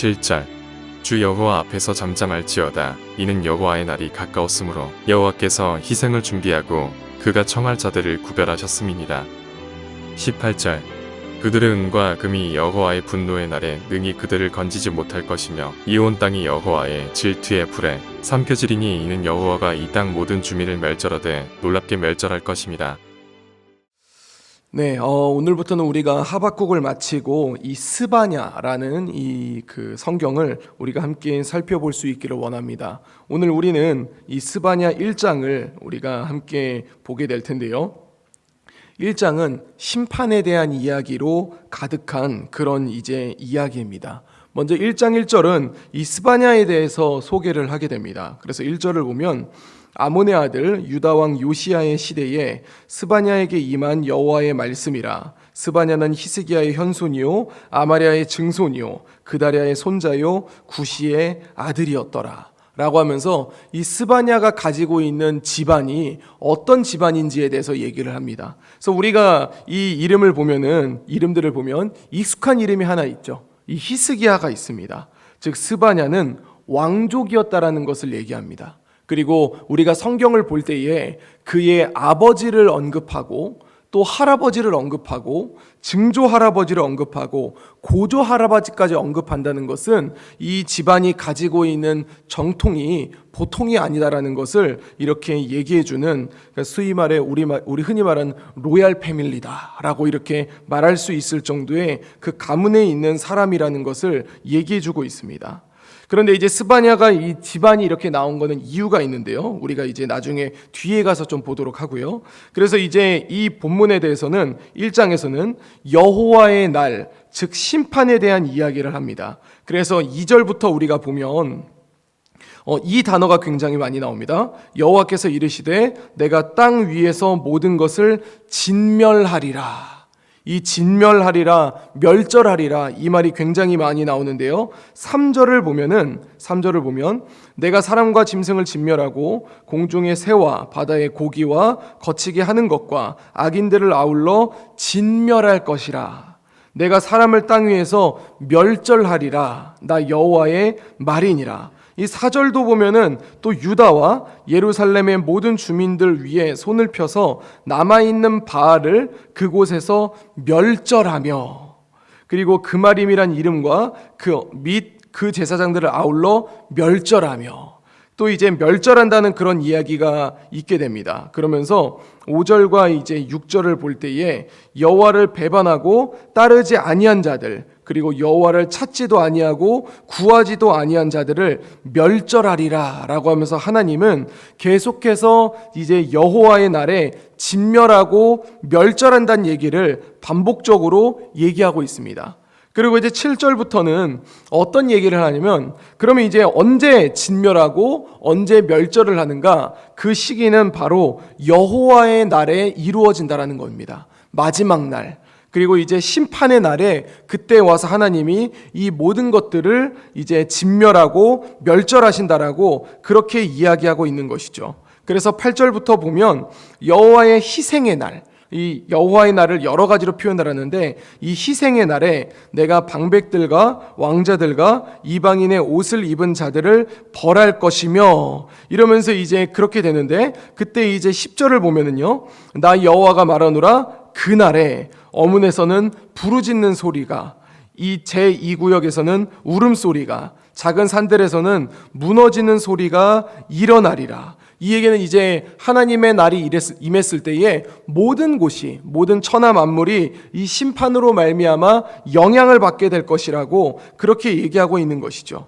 7절. 주 여호와 앞에서 잠잠할지어다. 이는 여호와의 날이 가까웠으므로 여호와께서 희생을 준비하고 그가 청할 자들을 구별하셨음이니라. 18절. 그들의 은과 금이 여호와의 분노의 날에 능히 그들을 건지지 못할 것이며 이온 땅이 여호와의 질투의 불에 삼켜지리니 이는 여호와가 이 땅 모든 주민을 멸절하되 놀랍게 멸절할 것입니다. 네, 어, 오늘부터는 우리가 하박국을 마치고 이 스바냐라는 이 그 성경을 우리가 함께 살펴볼 수 있기를 원합니다. 오늘 우리는 이 스바냐 1장을 우리가 함께 보게 될 텐데요. 1장은 심판에 대한 이야기로 가득한 그런 이제 이야기입니다. 먼저 1장 1절은 이 스바냐에 대해서 소개를 하게 됩니다. 그래서 1절을 보면 아몬의 아들 유다 왕 요시아의 시대에 스바냐에게 임한 여호와의 말씀이라 스바냐는 히스기야의 현손이요 아마리아의 증손이요 그다리아의 손자요 구시의 아들이었더라. 라고 하면서 이 스바냐가 가지고 있는 집안이 어떤 집안인지에 대해서 얘기를 합니다. 그래서 우리가 이 이름을 보면은 이름들을 보면 익숙한 이름이 하나 있죠. 이 히스기야가 있습니다. 즉 스바냐는 왕족이었다라는 것을 얘기합니다. 그리고 우리가 성경을 볼 때에 그의 아버지를 언급하고 또 할아버지를 언급하고 증조 할아버지를 언급하고 고조 할아버지까지 언급한다는 것은 이 집안이 가지고 있는 정통이 보통이 아니다라는 것을 이렇게 얘기해 주는 그러니까 수위 말에 우리 말- 우리 흔히 말하는 로얄 패밀리다라고 이렇게 말할 수 있을 정도의 그 가문에 있는 사람이라는 것을 얘기해 주고 있습니다. 그런데 이제 스바냐가 이 집안이 이렇게 나온 거는 이유가 있는데요. 우리가 이제 나중에 뒤에 가서 좀 보도록 하고요. 그래서 이제 이 본문에 대해서는 1장에서는 여호와의 날, 즉 심판에 대한 이야기를 합니다. 그래서 2절부터 우리가 보면 어, 이 단어가 굉장히 많이 나옵니다. 여호와께서 이르시되 내가 땅 위에서 모든 것을 진멸하리라. 이 진멸하리라, 멸절하리라 이 말이 굉장히 많이 나오는데요. 3절을 보면은 3절을 보면 내가 사람과 짐승을 진멸하고 공중의 새와 바다의 고기와 거치게 하는 것과 악인들을 아울러 진멸할 것이라. 내가 사람을 땅 위에서 멸절하리라. 나 여호와의 말이니라. 이 사절도 보면은 또 유다와 예루살렘의 모든 주민들 위에 손을 펴서 남아 있는 바알을 그곳에서 멸절하며 그리고 그마림이란 이름과 그 및 그 제사장들을 아울러 멸절하며 또 이제 멸절한다는 그런 이야기가 있게 됩니다. 그러면서 5절과 이제 6절을 볼 때에 여호와를 배반하고 따르지 아니한 자들 그리고 여호와를 찾지도 아니하고 구하지도 아니한 자들을 멸절하리라라고 하면서 하나님은 계속해서 이제 여호와의 날에 진멸하고 멸절한다는 얘기를 반복적으로 얘기하고 있습니다. 그리고 이제 7절부터는 어떤 얘기를 하냐면 그러면 이제 언제 진멸하고 언제 멸절을 하는가 그 시기는 바로 여호와의 날에 이루어진다라는 겁니다. 마지막 날. 그리고 이제 심판의 날에 그때 와서 하나님이 이 모든 것들을 이제 진멸하고 멸절하신다라고 그렇게 이야기하고 있는 것이죠. 그래서 8절부터 보면 여호와의 희생의 날 이 여호와의 날을 여러 가지로 표현을 하는데 이 희생의 날에 내가 방백들과 왕자들과 이방인의 옷을 입은 자들을 벌할 것이며 이러면서 이제 그렇게 되는데 그때 이제 10절을 보면은요 나 여호와가 말하노라 그 날에 어문에서는 부르짖는 소리가 이 제2구역에서는 울음소리가 작은 산들에서는 무너지는 소리가 일어나리라. 이 얘기는 이제 하나님의 날이 임했을 때에 모든 곳이 모든 천하 만물이 이 심판으로 말미암아 영향을 받게 될 것이라고 그렇게 얘기하고 있는 것이죠.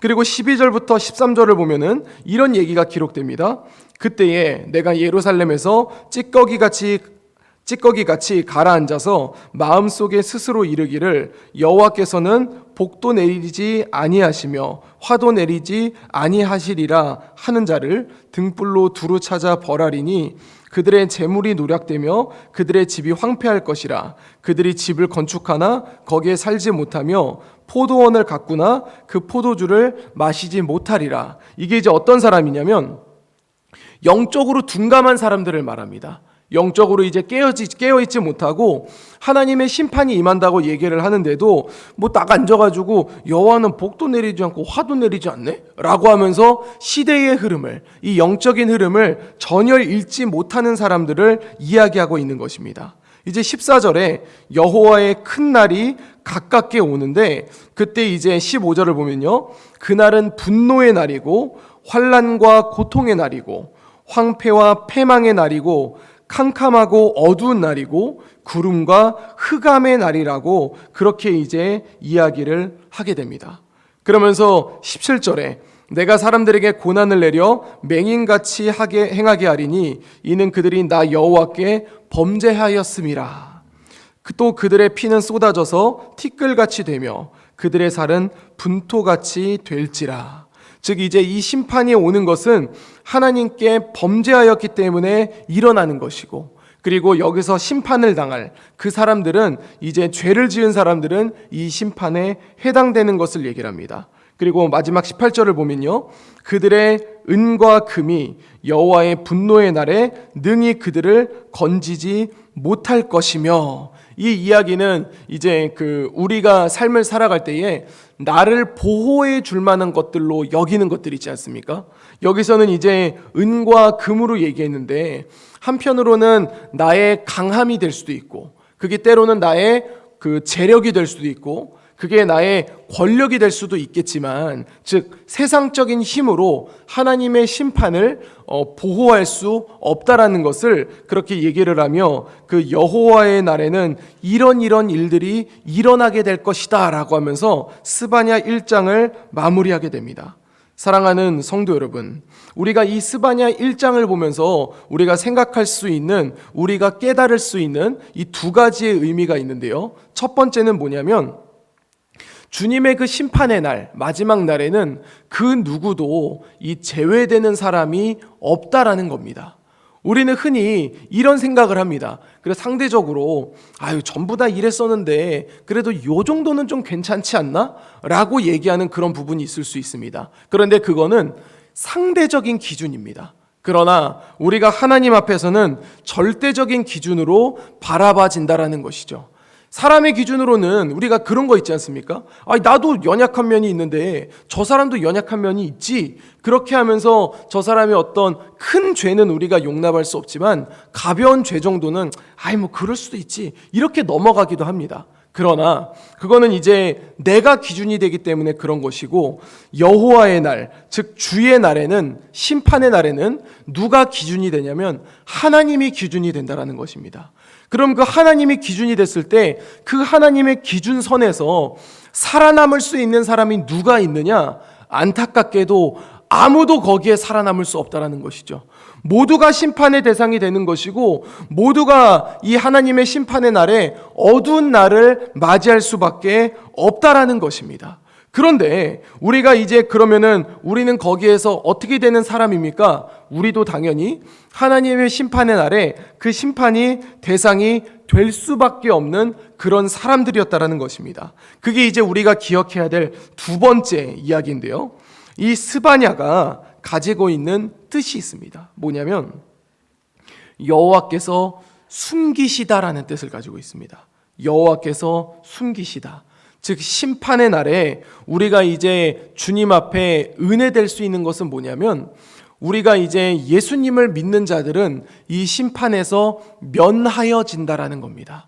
그리고 12절부터 13절을 보면은 이런 얘기가 기록됩니다. 그때에 내가 예루살렘에서 찌꺼기 같이 찌꺼기 같이 가라앉아서 마음속에 스스로 이르기를 여호와께서는 복도 내리지 아니하시며 화도 내리지 아니하시리라 하는 자를 등불로 두루 찾아 벌하리니 그들의 재물이 노략되며 그들의 집이 황폐할 것이라 그들이 집을 건축하나 거기에 살지 못하며 포도원을 가꾸나 그 포도주를 마시지 못하리라 이게 이제 어떤 사람이냐면 영적으로 둔감한 사람들을 말합니다. 영적으로 이제 깨어지, 깨어있지 못하고 하나님의 심판이 임한다고 얘기를 하는데도 뭐 딱 앉아가지고 여호와는 복도 내리지 않고 화도 내리지 않네? 라고 하면서 시대의 흐름을 이 영적인 흐름을 전혀 읽지 못하는 사람들을 이야기하고 있는 것입니다. 이제 14절에 여호와의 큰 날이 가깝게 오는데 그때 이제 15절을 보면요. 그날은 분노의 날이고 환란과 고통의 날이고 황폐와 패망의 날이고 캄캄하고 어두운 날이고 구름과 흑암의 날이라고 그렇게 이제 이야기를 하게 됩니다. 그러면서 17절에 내가 사람들에게 고난을 내려 맹인같이 하게 행하게 하리니 이는 그들이 나 여호와께 범죄하였음이라. 그또 그들의 피는 쏟아져서 티끌같이 되며 그들의 살은 분토같이 될지라. 즉 이제 이 심판이 오는 것은 하나님께 범죄하였기 때문에 일어나는 것이고 그리고 여기서 심판을 당할 그 사람들은 이제 죄를 지은 사람들은 이 심판에 해당되는 것을 얘기를 합니다. 그리고 마지막 18절을 보면요. 그들의 은과 금이 여호와의 분노의 날에 능히 그들을 건지지 못할 것이며 이 이야기는 이제 그 우리가 삶을 살아갈 때에 나를 보호해 줄 만한 것들로 여기는 것들 있지 않습니까? 여기서는 이제 은과 금으로 얘기했는데 한편으로는 나의 강함이 될 수도 있고 그게 때로는 나의 그 재력이 될 수도 있고 그게 나의 권력이 될 수도 있겠지만 즉 세상적인 힘으로 하나님의 심판을 어, 보호할 수 없다라는 것을 그렇게 얘기를 하며 그 여호와의 날에는 이런 이런 일들이 일어나게 될 것이다 라고 하면서 스바냐 1장을 마무리하게 됩니다. 사랑하는 성도 여러분, 우리가 이 스바냐 1장을 보면서 우리가 생각할 수 있는, 우리가 깨달을 수 있는 이 두 가지의 의미가 있는데요. 첫 번째는 뭐냐면, 주님의 그 심판의 날, 마지막 날에는 그 누구도 이 제외되는 사람이 없다라는 겁니다. 우리는 흔히 이런 생각을 합니다. 그래서 상대적으로 아유 전부 다 이랬었는데 그래도 요 정도는 좀 괜찮지 않나? 라고 얘기하는 그런 부분이 있을 수 있습니다. 그런데 그거는 상대적인 기준입니다. 그러나 우리가 하나님 앞에서는 절대적인 기준으로 바라봐진다라는 것이죠. 사람의 기준으로는 우리가 그런 거 있지 않습니까? 아, 나도 연약한 면이 있는데 저 사람도 연약한 면이 있지. 그렇게 하면서 저 사람의 어떤 큰 죄는 우리가 용납할 수 없지만 가벼운 죄 정도는 아이 뭐 그럴 수도 있지. 이렇게 넘어가기도 합니다. 그러나 그거는 이제 내가 기준이 되기 때문에 그런 것이고 여호와의 날, 즉 주의 날에는 심판의 날에는 누가 기준이 되냐면 하나님이 기준이 된다라는 것입니다. 그럼 그 하나님이 기준이 됐을 때 그 하나님의 기준선에서 살아남을 수 있는 사람이 누가 있느냐? 안타깝게도 아무도 거기에 살아남을 수 없다라는 것이죠. 모두가 심판의 대상이 되는 것이고 모두가 이 하나님의 심판의 날에 어두운 날을 맞이할 수밖에 없다라는 것입니다. 그런데 우리가 이제 그러면은 우리는 거기에서 어떻게 되는 사람입니까? 우리도 당연히 하나님의 심판의 날에 그 심판이 대상이 될 수밖에 없는 그런 사람들이었다라는 것입니다. 그게 이제 우리가 기억해야 될 두 번째 이야기인데요. 이 스바냐가 가지고 있는 뜻이 있습니다. 뭐냐면 여호와께서 숨기시다라는 뜻을 가지고 있습니다. 여호와께서 숨기시다. 즉 심판의 날에 우리가 이제 주님 앞에 은혜 될 수 있는 것은 뭐냐면 우리가 이제 예수님을 믿는 자들은 이 심판에서 면하여진다라는 겁니다.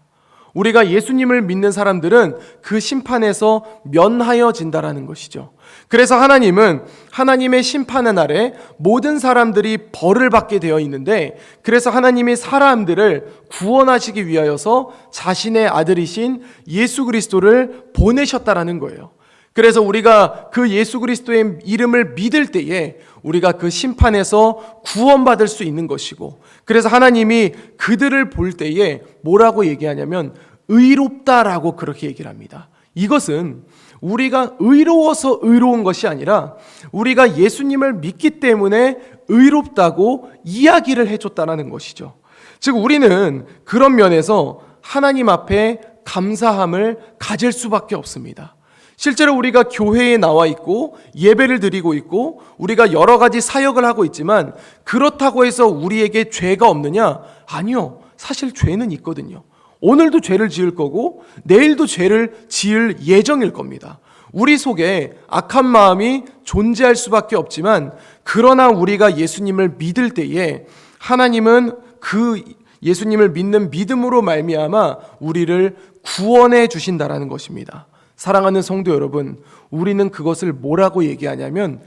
우리가 예수님을 믿는 사람들은 그 심판에서 면하여진다라는 것이죠. 그래서 하나님은 하나님의 심판의 날에 모든 사람들이 벌을 받게 되어 있는데 그래서 하나님이 사람들을 구원하시기 위하여서 자신의 아들이신 예수 그리스도를 보내셨다라는 거예요. 그래서 우리가 그 예수 그리스도의 이름을 믿을 때에 우리가 그 심판에서 구원받을 수 있는 것이고 그래서 하나님이 그들을 볼 때에 뭐라고 얘기하냐면 의롭다라고 그렇게 얘기를 합니다. 이것은 우리가 의로워서 의로운 것이 아니라 우리가 예수님을 믿기 때문에 의롭다고 이야기를 해줬다는 것이죠. 즉 우리는 그런 면에서 하나님 앞에 감사함을 가질 수밖에 없습니다. 실제로 우리가 교회에 나와 있고 예배를 드리고 있고 우리가 여러 가지 사역을 하고 있지만 그렇다고 해서 우리에게 죄가 없느냐? 아니요. 사실 죄는 있거든요. 오늘도 죄를 지을 거고 내일도 죄를 지을 예정일 겁니다. 우리 속에 악한 마음이 존재할 수밖에 없지만 그러나 우리가 예수님을 믿을 때에 하나님은 그 예수님을 믿는 믿음으로 말미암아 우리를 구원해 주신다라는 것입니다. 사랑하는 성도 여러분, 우리는 그것을 뭐라고 얘기하냐면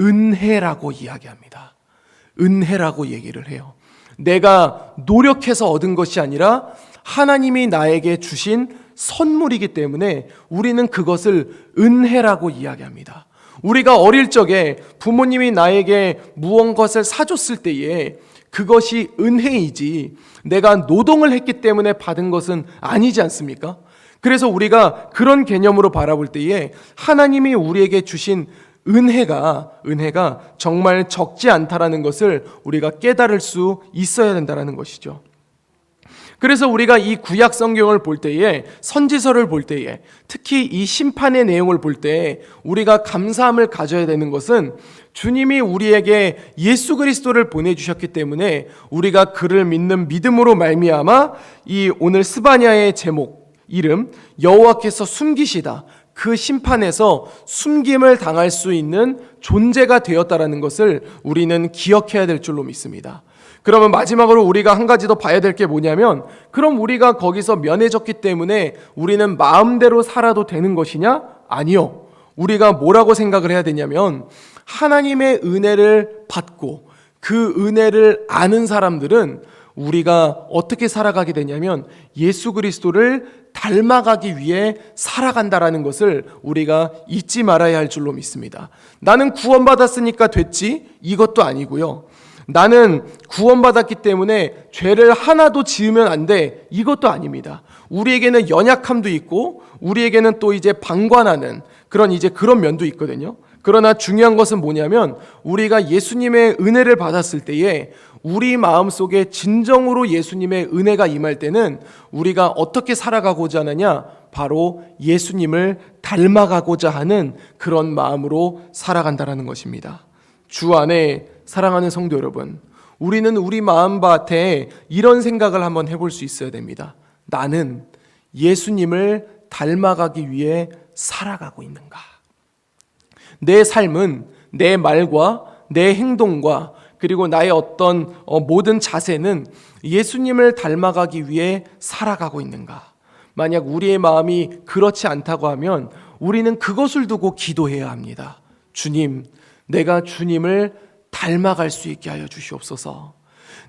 은혜라고 이야기합니다. 은혜라고 얘기를 해요. 내가 노력해서 얻은 것이 아니라 하나님이 나에게 주신 선물이기 때문에 우리는 그것을 은혜라고 이야기합니다. 우리가 어릴 적에 부모님이 나에게 무언 것을 사줬을 때에 그것이 은혜이지 내가 노동을 했기 때문에 받은 것은 아니지 않습니까? 그래서 우리가 그런 개념으로 바라볼 때에 하나님이 우리에게 주신 은혜가 은혜가 정말 적지 않다라는 것을 우리가 깨달을 수 있어야 된다라는 것이죠. 그래서 우리가 이 구약 성경을 볼 때에 선지서를 볼 때에 특히 이 심판의 내용을 볼때 우리가 감사함을 가져야 되는 것은 주님이 우리에게 예수 그리스도를 보내 주셨기 때문에 우리가 그를 믿는 믿음으로 말미암아 이 오늘 스바냐의 제목 이름 여호와께서 숨기시다 그 심판에서 숨김을 당할 수 있는 존재가 되었다라는 것을 우리는 기억해야 될 줄로 믿습니다. 그러면 마지막으로 우리가 한 가지 더 봐야 될 게 뭐냐면 그럼 우리가 거기서 면해졌기 때문에 우리는 마음대로 살아도 되는 것이냐? 아니요. 우리가 뭐라고 생각을 해야 되냐면 하나님의 은혜를 받고 그 은혜를 아는 사람들은 우리가 어떻게 살아가게 되냐면 예수 그리스도를 닮아가기 위해 살아간다라는 것을 우리가 잊지 말아야 할 줄로 믿습니다. 나는 구원받았으니까 됐지? 이것도 아니고요. 나는 구원받았기 때문에 죄를 하나도 지으면 안 돼. 이것도 아닙니다. 우리에게는 연약함도 있고 우리에게는 또 이제 방관하는 그런 이제 그런 면도 있거든요. 그러나 중요한 것은 뭐냐면 우리가 예수님의 은혜를 받았을 때에 우리 마음 속에 진정으로 예수님의 은혜가 임할 때는 우리가 어떻게 살아가고자 하느냐? 바로 예수님을 닮아가고자 하는 그런 마음으로 살아간다라는 것입니다. 주 안에 사랑하는 성도 여러분, 우리는 우리 마음밭에 이런 생각을 한번 해볼 수 있어야 됩니다. 나는 예수님을 닮아가기 위해 살아가고 있는가? 내 삶은 내 말과 내 행동과 그리고 나의 어떤 어, 모든 자세는 예수님을 닮아가기 위해 살아가고 있는가? 만약 우리의 마음이 그렇지 않다고 하면 우리는 그것을 두고 기도해야 합니다. 주님, 내가 주님을 닮아갈 수 있게 하여 주시옵소서.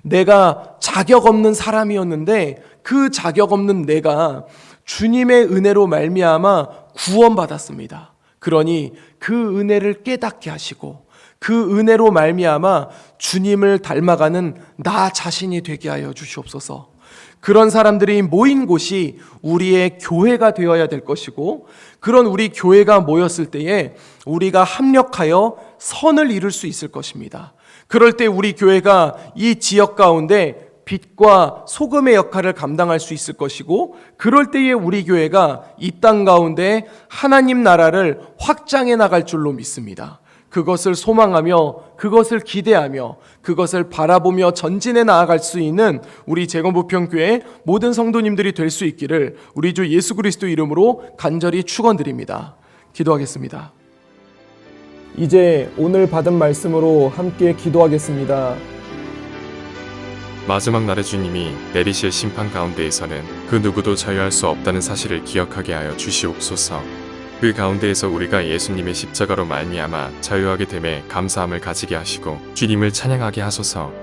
내가 자격 없는 사람이었는데 그 자격 없는 내가 주님의 은혜로 말미암아 구원받았습니다. 그러니 그 은혜를 깨닫게 하시고 그 은혜로 말미암아 주님을 닮아가는 나 자신이 되게 하여 주시옵소서. 그런 사람들이 모인 곳이 우리의 교회가 되어야 될 것이고 그런 우리 교회가 모였을 때에 우리가 합력하여 선을 이룰 수 있을 것입니다. 그럴 때 우리 교회가 이 지역 가운데 빛과 소금의 역할을 감당할 수 있을 것이고 그럴 때에 우리 교회가 이 땅 가운데 하나님 나라를 확장해 나갈 줄로 믿습니다. 그것을 소망하며 그것을 기대하며 그것을 바라보며 전진해 나아갈 수 있는 우리 재건부평교회 모든 성도님들이 될 수 있기를 우리 주 예수 그리스도 이름으로 간절히 축원드립니다. 기도하겠습니다. 이제 오늘 받은 말씀으로 함께 기도하겠습니다. 마지막 날의 주님이 내리실 심판 가운데에서는 그 누구도 자유할 수 없다는 사실을 기억하게 하여 주시옵소서. 그 가운데에서 우리가 예수님의 십자가로 말미암아 자유하게 됨에 감사함을 가지게 하시고 주님을 찬양하게 하소서.